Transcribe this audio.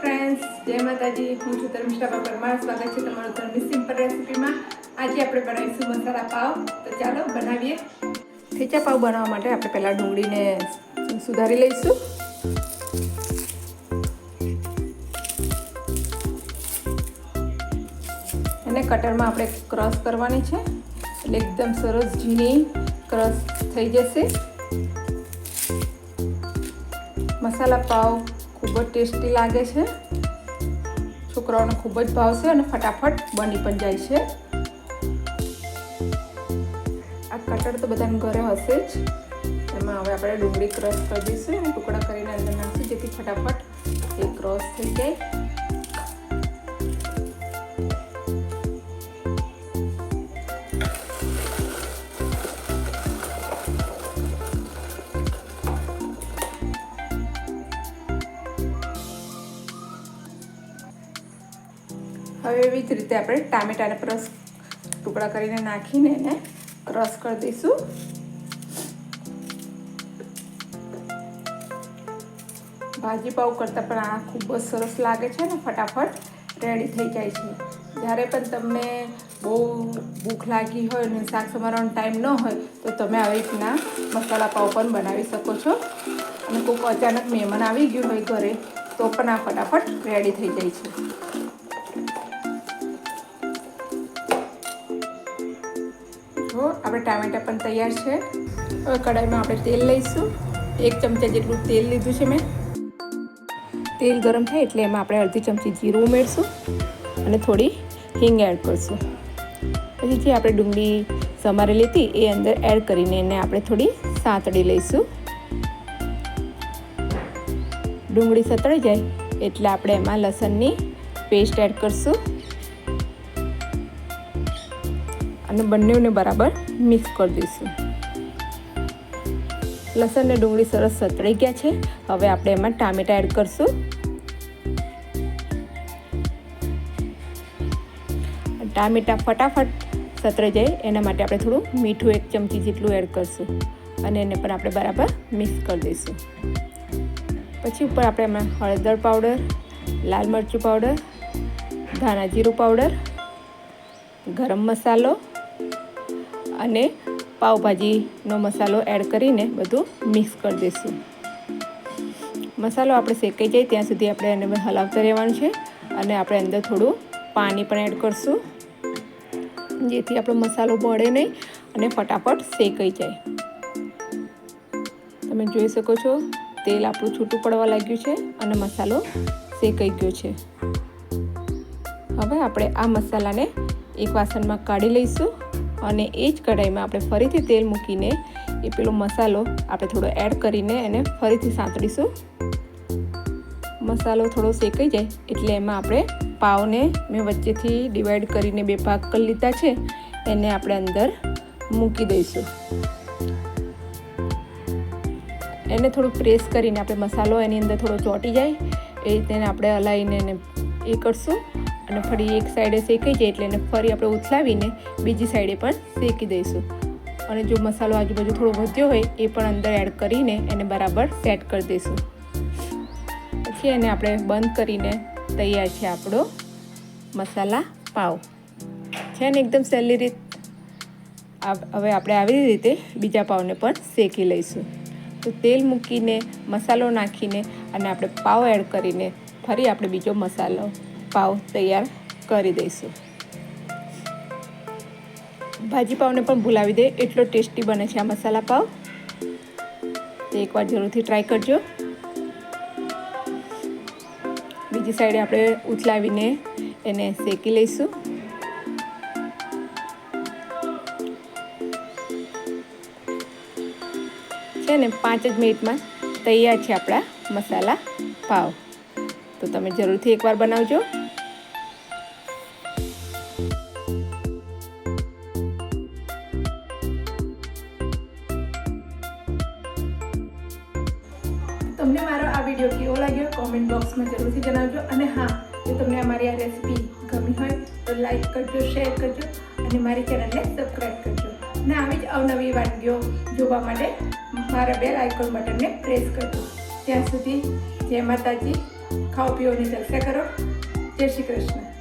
Friends જય માતાજી. હું છું ધર્મિષ્ઠા પરમાર સ્વાગત છે તમારું ધર્મી સિમ્પલ રેસીપીમાં. આજે આપણે બનાવીશું મસાલા પાવ. તો ચાલો બનાવીએ. ઠેચા પાવ બનાવવા માટે આપણે પહેલાં ડુંગળીને સુધારી લઈશું. અને કટરમાં આપણે ક્રશ કરવાની છે. એટલે એકદમ સરસ ઝીણી ક્રશ થઈ જશે. મસાલા પાવ ખૂબ જ ટેસ્ટી લાગે છે. છોકરાઓને ખૂબ જ ભાવશે અને ફટાફટ બની પણ જાય છે. આ કટર તો બધાને ઘરે હશે જ. એમાં હવે આપણે ડુંગળી ક્રશ કરી દઈશું અને ટુકડા કરીને અંદર નાખીશું જેથી ફટાફટ એ ક્રશ થઈ જાય. હવે એવી જ રીતે આપણે ટામેટાને રસ ટુકડા કરીને નાખીને એને ક્રશ કરી દઈશું. ભાજી પાવ કરતાં પણ આ ખૂબ જ સરસ લાગે છે ને, ફટાફટ રેડી થઈ જાય છે. જ્યારે પણ તમને બહુ ભૂખ લાગી હોય અને શાક સમારવાનો ટાઈમ ન હોય, તો તમે આવી રીતના મસાલા પાવ પણ બનાવી શકો છો. અને કોઈક અચાનક મહેમાન આવી ગયું હોય ઘરે, તો પણ આ ફટાફટ રેડી થઈ જાય છે. જો આપણે ટામેટા પણ તૈયાર છે. હવે કઢાઈમાં આપણે તેલ લઈશું. એક ચમચા જેટલું તેલ લીધું છે મેં. તેલ ગરમ થાય એટલે એમાં આપણે અડધી ચમચી જીરું ઉમેરશું અને થોડી હિંગ એડ કરશું. પછી જે આપણે ડુંગળી સમારેલી હતી એ અંદર એડ કરીને એને આપણે થોડી સાંતળી લઈશું. ડુંગળી સતળી જાય એટલે આપણે એમાં લસણની પેસ્ટ એડ કરશું. અને બંનેને બરાબર મિક્સ કરી દઈશું. લસણ અને ડુંગળી સરસ સતળાઈ ગયા છે. હવે આપણે એમાં ટામેટા એડ કરશું. ટામેટા ફટાફટ સતરાઈ જાય, એના માટે આપણે થોડું મીઠું એક ચમચી જેટલું એડ કરશું. અને એને પણ આપણે બરાબર મિક્સ કરી દઈશું. પછી ઉપર આપણે એમાં હળદર પાવડર, લાલ મરચું પાવડર, ધાણા જીરું પાવડર, ગરમ મસાલો અને પાવભાજીનો મસાલો એડ કરીને બધું મિક્સ કરી દઈશું. મસાલો આપણે શેકાઈ જાય ત્યાં સુધી આપણે એને હલાવતા રહેવાનું છે અને આપણે અંદર થોડું પાણી પણ એડ કરશું, જેથી આપણો મસાલો બળે નહીં અને ફટાફટ શેકાઈ જાય. તમે જોઈ શકો છો, તેલ આપણું છૂટું પડવા લાગ્યું છે અને મસાલો શેકાઈ ગયો છે. હવે આપણે આ મસાલાને એક વાસણમાં કાઢી લઈશું. અને એ જ કઢાઈમાં આપણે ફરીથી તેલ મૂકીને એ પેલો મસાલો આપણે થોડો એડ કરીને એને ફરીથી સાંતળીશું. મસાલો થોડો શેકાઈ જાય એટલે એમાં આપણે પાવને મેં વચ્ચેથી ડિવાઈડ કરીને બે ભાગ કરી લીધા છે, એને આપણે અંદર મૂકી દઈશું. એને થોડું પ્રેસ કરીને આપણે મસાલો એની અંદર થોડો ચોંટી જાય, એ રીતે આપણે હલાવીને એને એ કરશું. અને ફરી એક સાઈડે શેકાઈ જાય એટલે એને ફરી આપણે ઉથલાવીને બીજી સાઈડે પણ શેકી દઈશું. અને જો મસાલો આજુબાજુ થોડો વધ્યો હોય, એ પણ અંદર એડ કરીને એને બરાબર સેટ કરી દઈશું. પછી એને આપણે બંધ કરીને તૈયાર છે આપણો મસાલા પાવ. છે ને એકદમ સહેલી રીત? હવે આપણે આવી રીતે બીજા પાવને પણ શેકી લઈશું. તો તેલ મૂકીને, મસાલો નાખીને અને આપણે પાવ એડ કરીને ફરી આપણે બીજો મસાલો પાવ તૈયાર કરી દઈશું. ભાજી પાવને પણ ભૂલાવી દે, એટલો ટેસ્ટી બને છે આ મસાલા પાવ. તો એકવાર જરૂરથી ટ્રાય કરજો. બીજી સાઈડે આપણે ઉથલાવીને એને શેકી લઈશું. છે ને, પાંચ જ મિનિટમાં તૈયાર છે આપણા મસાલા પાવ. તો તમે જરૂરથી એકવાર બનાવજો. વીડિયો કેવો લાગ્યો? કોમેન્ટ બોક્સમાં જરૂરથી જણાવજો. અને હા, જો તમને અમારી આ રેસીપી ગમી હોય, તો લાઈક કરજો શેર કરજો, અને મારી ચેનલને સબસ્ક્રાઈબ કરજો. અને આવી જ અવનવી વાનગીઓ જોવા માટે મારા બેલ આઇકોન બટનને પ્રેસ કરજો. ત્યાં સુધી જય માતાજી. ખાઓ પીઓની જલસા કરો. જય શ્રી કૃષ્ણ.